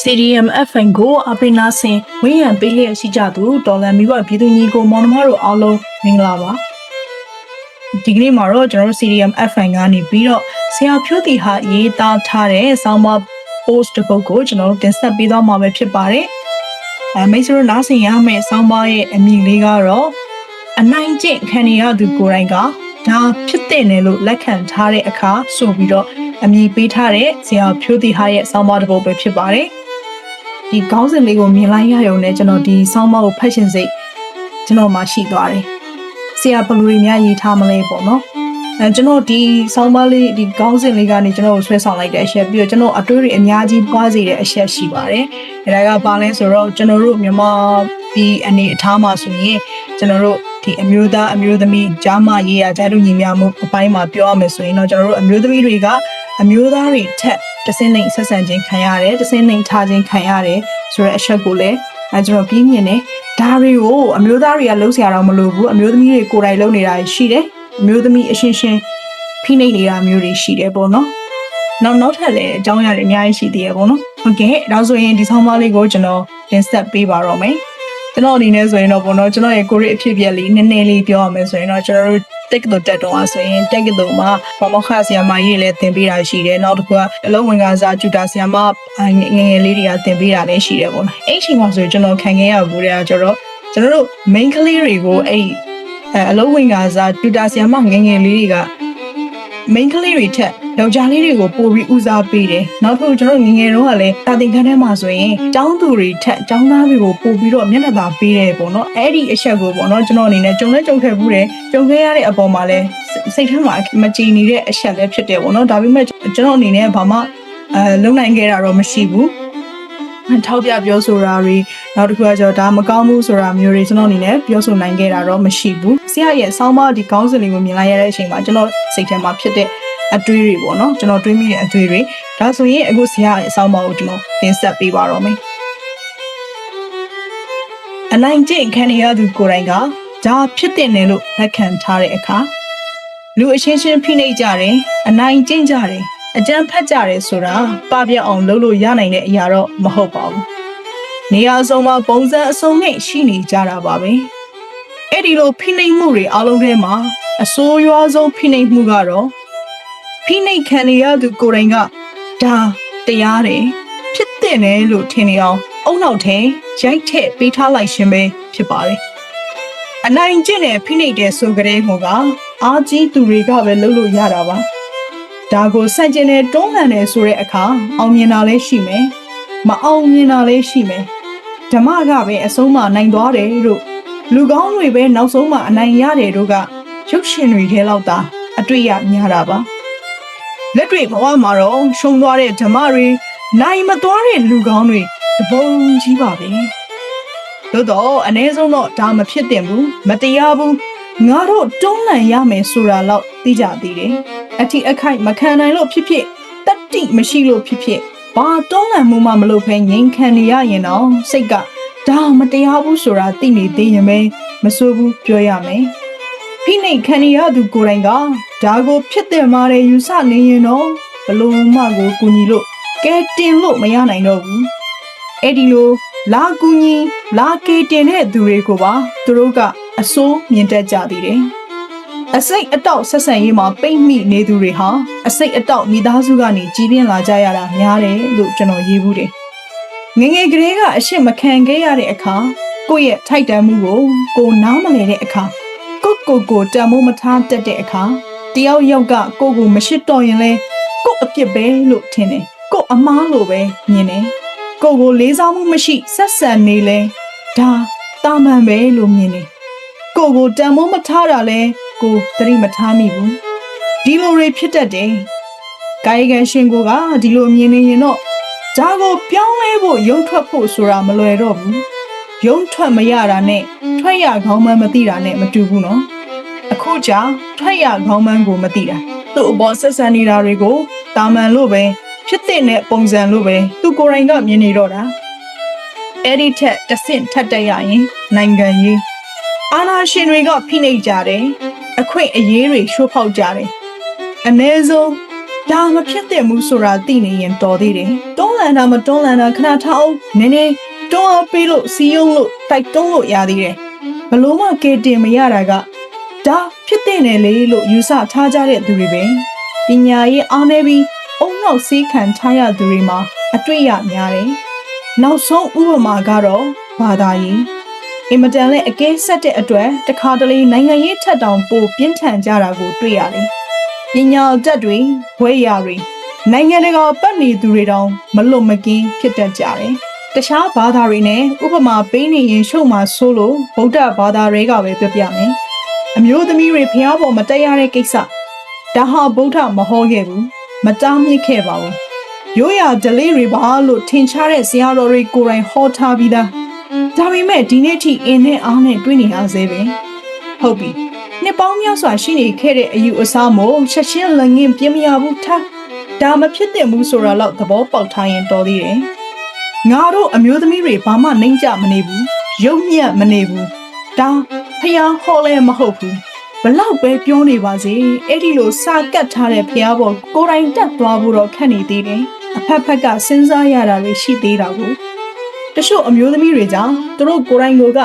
CDM FN ကိုအပိနာစင်ဝင်းရံပေးလျက်ရှိကြသူဒေါ်လာမီဘပြည်သူညီကိုမောင်နှမတို့အားလုံးမင်္ဂလာပါဒီကနေ့မှာတော့ကျွန်တော်တို့ CDM FN ကနေပြီးတော့ဆရာဖြိုးတီဟာရေးသားထားတဲ့ဆောင်းပါ post တစ်ပုဒ်ကိုကျွန်တော်တို့တင်ဆက်ပေးသွားမှာပဲဖြစ်ပါတယ်အဲမိတ်ဆွေတို့နားဆင်ရမယ့်ဆောင်းပါရဲ့အမည်လေးကတော့အနိုင်ကျင့်ခံရသူကိုယ်တိုင်ကဒါဖြစ်တဲ့နယ်လို့လက်ခံထားတဲ့အခါဆိုပြီးတော့အမည်ပေးထားတဲ့ဆရာဖြိုးတီဟာရဲ့ဆောင်းပါတစ်ပုဒ်ပဲဖြစ်ပါတယ် ဒီခေါင်းစဉ်လေးကိုမြင်လိုက်ရရုံနဲ့ကျွန်တော်ဒီဆောင်းပါကိုဖတ်ရှင်စိတ်ကျွန်တော်မှရှိသွားတယ်ဆရာဘလူတွေများရေးထားမလဲပေါ့နော်အဲကျွန်တော်ဒီဆောင်းပါးလေးဒီခေါင်းစဉ်လေးကနေကျွန်တော်ကိုဆွဲဆောင်လိုက်တဲ့အချက်ပြီးတော့ကျွန်တော်အတွေးတွေအများကြီးပွားစေတဲ့အချက်ရှိပါတယ်။အဲဒါကဘာလဲဆိုတော့ကျွန်တော်တို့မြန်မာပြည်အနေအထားမှာဆိုရင်ကျွန်တော်တို့ဒီအမျိုးသားအမျိုးသမီးကြားမရေးရကြလို့ညီများမှုအပိုင်းမှာပြောရမယ်ဆိုရင်တော့ကျွန်တော်တို့အမျိုးသမီးတွေကအမျိုးသားတွေထက် တစင်းနှိမ်ဆက်ဆံခြင်းခံရတယ်တစင်းနှိမ်ထားခြင်းခံရတယ်ဆိုတဲ့အချက်ကိုလည်းအဲကျွန်တော်ပြင်းမြင်တယ်ဒါတွေကိုအမျိုးသားတွေကလုံးဆရာတော့မလိုဘူးအမျိုးသမီးတွေကိုယ်တိုင်လုံးနေတာရှိတယ်အမျိုးသမီးအရှင်းရှင်းဖိနှိပ်နေတာမျိုးတွေရှိတယ်ပေါ့နော်နောက်နောက်ထပ်လည်းအကြောင်းအရာတွေအများကြီးရှိသေးရပေါ့နော်ဟုတ်ကဲ့ဒါဆိုရင်ဒီဆောင်းပါးလေးကိုကျွန်တော်တင်ဆက်ပေးပါတော့မယ်ကျွန်တော်အနေနဲ့ဆိုရင်တော့ပေါ့နော်ကျွန်တော်ရဲ့ကိုရီအဖြစ်အပျက်လေးနည်းနည်းလေးပြောရမယ်ဆိုရင်တော့ကျွန်တော်တို့ တက်ကတော်တက်တော့အားဆိုရင်တက်ကတော်မှာပမောက္ခဆရာမကြီးလည်းသင်ပေးတာရှိတယ်နောက်တစ်ခုကအလုံးဝင်ကစားကျူတာဆရာမငငယ်ငယ်လေးတွေကသင်ပေးတာလည်းရှိတယ်ပေါ့နော်အဲ့ချိန်မှာဆိုရင်ကျွန်တော်ခံခဲ့ရဘူးတဲ့ကျတော့ကျွန်တော်တို့ main ကလေးတွေကိုအဲ့အဲအလုံးဝင်ကစားကျူတာဆရာမငယ်ငယ်လေးတွေက main ကလေးတွေထက်ယောက်ျားလေးတွေကိုပိုပြီးဦးစားပေးတယ်။နောက်တစ်ခုကျွန်တော်ငယ်ငယ်တုန်းကလည်းတာသင်ခန်းထဲမှာဆိုရင်ကျောင်းသူတွေထက်ကျောင်းသားတွေကိုပိုပြီးတော့မျက်နှာသာပေးတယ်ပေါ့နော်။အဲ့ဒီအချက်ကိုပေါ့နော်ကျွန်တော်အနေနဲ့ကြုံလဲကြုံခဲ့ဘူးတယ်။ကြုံခဲ့ရတဲ့အပေါ်မှာလည်းစိတ်ထဲမှာမကြည်နေတဲ့အချက်လည်းဖြစ်တယ်ပေါ့နော်။ဒါပေမဲ့ကျွန်တော်အနေနဲ့ဘာမှအဲလုံနိုင်ခဲ့တာတော့မရှိဘူး။ ထောက်ပြပြောဆိုတာတွေနောက်တစ်ခုကကျတော့ဒါမကောင်းဘူးဆိုတာမျိုးတွေကျွန်တော်အနေနဲ့ပြောဆိုနိုင်ခဲ့တာတော့မရှိဘူးဆရာရဲ့ဆောင်းပါးဒီကောင်းစင်လေးကိုမြင်လိုက်ရတဲ့အချိန်မှာကျွန်တော်စိတ်ထဲမှာဖြစ်တဲ့အတွေးတွေပေါ့နော်ကျွန်တော်တွေးမိတဲ့အတွေးတွေဒါဆိုရင်အခုဆရာရဲ့အဆောင်းပါးကိုကျွန်တော်တင်ဆက်ပေးပါတော့မယ်အနိုင်ကျင့်ခံရသူကိုယ်တိုင်ကဒါဖြစ်တဲ့နယ်လို့လက်ခံထားတဲ့အခါလူအချင်းချင်းဖိနှိပ်ကြတယ်အနိုင်ကျင့်ကြတယ် အကြမ်းဖက်ကြတယ်ဆိုတာပပြတ်အောင်လုပ်လို့ရနိုင်တဲ့အရာတော့မဟုတ်ပါဘူးနေရာစုံမှာပုံစံအစုံနဲ့ရှိနေကြတာပါပဲအဲ့ဒီလိုဖိနှိပ်မှုတွေအလုံးထဲမှာအဆိုးရွားဆုံးဖိနှိပ်မှုကတော့ဖိနှိပ်ခံရသူကိုယ်တိုင်ကဒါတရားတယ်ဖြစ်တဲ့နဲ့လို့ထင်နေအောင်အုံနောက်ထဲရိုက်ထည့်ပေးထားလိုက်ရှင်ပဲဖြစ်ပါတယ်အနိုင်ကျင့်တဲ့ဖိနှိပ်တဲ့ဆိုကြတဲ့ဟိုကအာကြီးသူတွေကပဲလုပ်လို့ရတာပါ ဒါကိုဆန့်ကျင်တဲ့တွန်းလှန်တယ်ဆိုတဲ့အခါအောင်မြင်တာလည်းရှိမယ်မအောင်မြင်တာလည်းရှိမယ်ဓမ္မကပဲအဆုံးမနိုင်သွားတယ်လို့လူကောင်းတွေပဲနောက်ဆုံးမှအနိုင်ရတယ်တို့ကရုပ်ရှင်တွေထဲလောက်သာအတွေ့ရများတာပါလက်တွေ့ဘဝမှာတော့ရှုံသွားတဲ့ဓမ္မတွေနိုင်မသွားတဲ့လူကောင်းတွေတပုံကြီးပါပဲသို့တော့အ ਨੇ ဆုံးတော့ဒါမဖြစ်တင်ဘူးမတရားဘူး ငါတို့တွန်းလှန်ရမယ်ဆိုတာတော့သိကြသေးတယ်အထီအခိုက်မခံနိုင်လို့ဖြစ်ဖြစ်တတိမရှိလို့ဖြစ်ဖြစ်ဘာတွန်းလှန်မှုမှမလုပ်ဖဲငြိမ်ခံနေရရင်တော့စိတ်ကဒါမတရားဘူးဆိုတာသိနေသေးရင်ပဲမဆိုးဘူးပြောရမယ်ဖိနှိတ်ခံရသူကိုယ်တိုင်ကဒါကိုဖြစ်တယ်မာတယ်ယူဆနေရင်တော့ဘလို့မှကိုကူညီလို့ကဲတင်လို့မရနိုင်တော့ဘူးအဲ့ဒီလိုလာကူညီလာကေတင်တဲ့သူတွေကိုပါသူတို့က အစိုးမြင်တတ်ကြသေးတယ်အစိတ်အတောက်ဆက်ဆံရေးမှာပိတ်မိနေသူတွေဟာအစိတ်အတောက်မိသားစုကနေကြီးပြင်းလာကြရတာများတယ်လို့ကျွန်တော်ရေးဘူးတယ်ငငယ်ကလေးကအရှစ်မခံခဲ့ရတဲ့အခါကိုယ့်ရဲ့ထိုက်တန်မှုကိုကိုနားမလည်တဲ့အခါကိုကိုကိုတံမိုးမထားတတ်တဲ့အခါတယောက်ယောက်ကကိုကိုမရှိတော့ရင်လဲကိုအပြစ်ပဲလို့ထင်တယ်ကိုအမားလို့ပဲမြင်တယ်ကိုကိုလေးစားမှုမရှိဆက်ဆံနေလဲဒါတာမန်ပဲလို့မြင်တယ် ကိုကိုတံမိုးမထားတာလဲကိုသတိမထားမိဘူးဒီလိုတွေဖြစ်တတ်တယ်ကာယကံရှင်ကိုကဒီလိုမြင်နေရင်တော့ဓာကိုပြောင်းလဲဖို့ယုံထွက်ဖို့ဆိုတာမလွယ်တော့ဘူးယုံထွက်မရတာနဲ့ထွက်ရခေါင်းမှန်းမသိတာနဲ့မတူဘူးနော်အခုကြာထွက်ရခေါင်းမှန်းကိုမသိတာသူ့အပေါ်ဆက်ဆံနေတာတွေကိုတာမန်လို့ပဲဖြစ်တဲ့နဲ့ပုံစံလို့ပဲသူကိုယ်တိုင်ကမြင်နေတော့တာအဲ့ဒီထက်တဆင့်ထက်တက်ရရင်နိုင်ငံရေး အာနာရှင်တွေကဖိနှိပ်ကြတယ်အခွင့်အရေးတွေရှိုးဖောက်ကြတယ်အ ਨੇ ဆုံးဓဒါမဖြစ်တဲ့မှုဆိုတာသိနေရင်တော်သေးတယ်တွန်းလန်တာမတွန်းလန်တာခဏထားအောင်နည်းနည်းတွန်းအားပေးလို့စီယုံလို့တိုက်တွန်းလို့ရသေးတယ်ဘလို့မှကဲတင်မရတာကဒါဖြစ်တဲ့နယ်လေလို့ယူဆထားကြတဲ့သူတွေပဲပညာရေးအားနည်းပြီးအုံနောက်စေးခံထားရသူတွေမှာအတွေ့အရများတယ်နောက်ဆုံးဥပမာကတော့ဘာသာရေး အင်မတန်နဲ့အကဲဆက်တဲ့အတွက်တခါတလေနိုင်ငံရေးထက်တောင်ပိုပြင်းထန်ကြတာကိုတွေ့ရတယ်ပညာအတက်တွေဘွဲရတွေနိုင်ငံတကာပတ်နေသူတွေတောင်မလွတ်မကင်းဖြစ်တတ်ကြတယ်တခြားဘာသာတွေနဲ့ဥပမာပေးနေရင်ရှုံမှာဆိုးလို့ဗုဒ္ဓဘာသာတွေကပဲပြပြမယ်အမျိုးသမီးတွေဖျားပေါ်မတက်ရတဲ့ကိစ္စဒါဟာဗုဒ္ဓမဟောခဲ့ဘူးမတားမြစ်ခဲ့ပါဘူးရိုးရာဒလေးတွေပါလို့ထင်ရှားတဲ့ဆရာတော်တွေကိုယ်တိုင်ဟောထားပြီးသား ဒါပေမဲ့ဒီနေ့ထိအင်းနဲ့အားနဲ့တွေးနေရသေးပဲဟုတ်ပြီနှစ်ပေါင်းများစွာရှိနေခဲ့တဲ့အယူအဆမို့ချက်ချင်းလက်ငင်းပြင်းမရဘူးထားဒါမဖြစ်တဲ့မှုဆိုတာတော့သဘောပေါက်ထားရင်တော်သေးတယ်ငါတို့အမျိုးသမီးတွေဘာမှနှိမ့်ကြမနေဘူးရုပ်ညံ့မနေဘူးဒါဖျားဟောလဲမဟုတ်ဘူးဘလောက်ပဲပြောနေပါစေအဲ့ဒီလိုစာကတ်ထားတဲ့ဖျားပေါ်ကိုယ်တိုင်တက်သွားဖို့တော့ခက်နေသေးတယ်အဖက်ဖက်ကစဉ်းစားရတာတွေရှိသေးတာကို တချို့အမျိုးသမီးတွေကြောင့်သူတို့ကိုယ်တိုင်ကိုက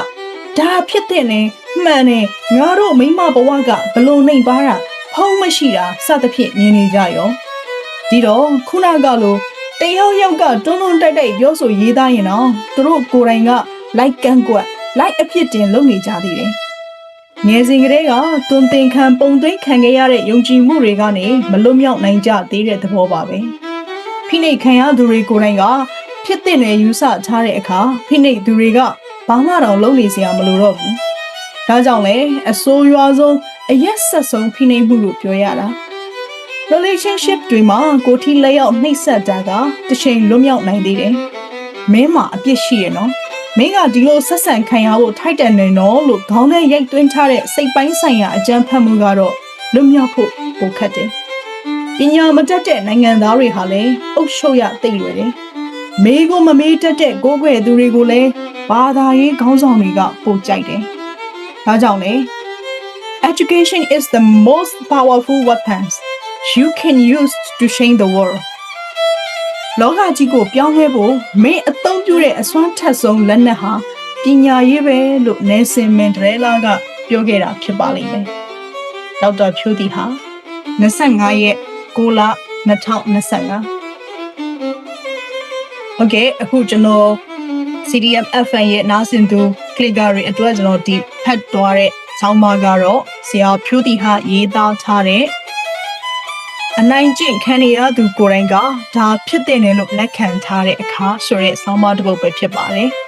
ဒါဖြစ်တဲ့နဲ့မှန်တယ်ငါတို့မိမဘဝကဘလို့နှိမ်ပါတာဖုံးမရှိတာစသဖြင့်မြင်နေကြရောဒီတော့ခုနကလိုတယောက်ယောက်ကတွန်းတွန်းတိုက်တိုက်ပြောဆိုရေးသားရင်တော့သူတို့ကိုယ်တိုင်ကလိုက်ကန့်ကွက်လိုက်အဖြစ်တင်လုပ်နေကြသေးတယ်ငယ်စဉ်ကတည်းကတွန်းတင်ခံပုံသွင်းခံခဲ့ရတဲ့ယုံကြည်မှုတွေကနေမလွတ်မြောက်နိုင်ကြသေးတဲ့သဘောပါပဲဖိနှိပ်ခံရသူတွေကိုယ်တိုင်က ဖြစ်တဲ့နယ်ယူဆထားတဲ့အခါဖိနှိပ်သူတွေကဘာမှတော့လုပ်နေစရာမလိုတော့ဘူးဒါကြောင့်လေအဆိုးရွားဆုံးအရက်ဆက်ဆုံးဖိနှိပ်မှုလို့ပြောရတာ relationship တွေမှာကိုထိလက်ရောက်နှိပ်စက်တာကတစ်ချိန်လွတ်မြောက်နိုင်သေးတယ်မင်းမှာအပြစ်ရှိရနော်မင်းကဒီလိုဆက်ဆံခံရဖို့ထိုက်တန်နေနော်လို့ခေါင်းထဲရိုက်သွင်းထားတဲ့စိတ်ပိုင်းဆိုင်ရာအကြမ်းဖက်မှုကတော့လွတ်မြောက်ဖို့ပိုခက်တယ်ပညာမတတ်တဲ့နိုင်ငံသားတွေဟာလည်းအုပ်ချုပ်ရသိရွယ်တယ် မေးကိုမမေးတတ်တဲ့ကိုယ်ွယ်သူတွေကိုလည်းဘာသာရေးခေါင်းဆောင်တွေကပိုကြိုက်တယ်ဒါကြောင့်လေ Education is the most powerful weapons you can use to change the world. လောကကြီးကိုပြောင်းလဲဖို့မင်းအသုံးပြုတဲ့အစွမ်းထက်ဆုံးလက်နက်ဟာပညာရေးပဲလို့နယ်ဆင်မန်ဒရဲလာကပြောခဲ့တာဖြစ်ပါလိမ့်မယ်။ဒေါက်တာဖြိုးတီဟာ25ရက်6လ2025 ဟုတ်ကဲ့အခုကျွန်တော် CDM FN ရဲ့နားဆင်သူ clicker တွေအတွက်ကျွန်တော်ဒီဖတ်သွားတဲ့ဆောင်းပါးကတော့ဆရာဖြိုးတီဟာရေးသားထားတဲ့အနိုင်ကျင့်ခံနေရသူကိုယ်တိုင်ကဒါဖြစ်တဲ့နယ်လို့လက်ခံထားတဲ့အခါဆိုတဲ့ဆောင်းပါးတစ်ပုဒ်ပဲဖြစ်ပါတယ်။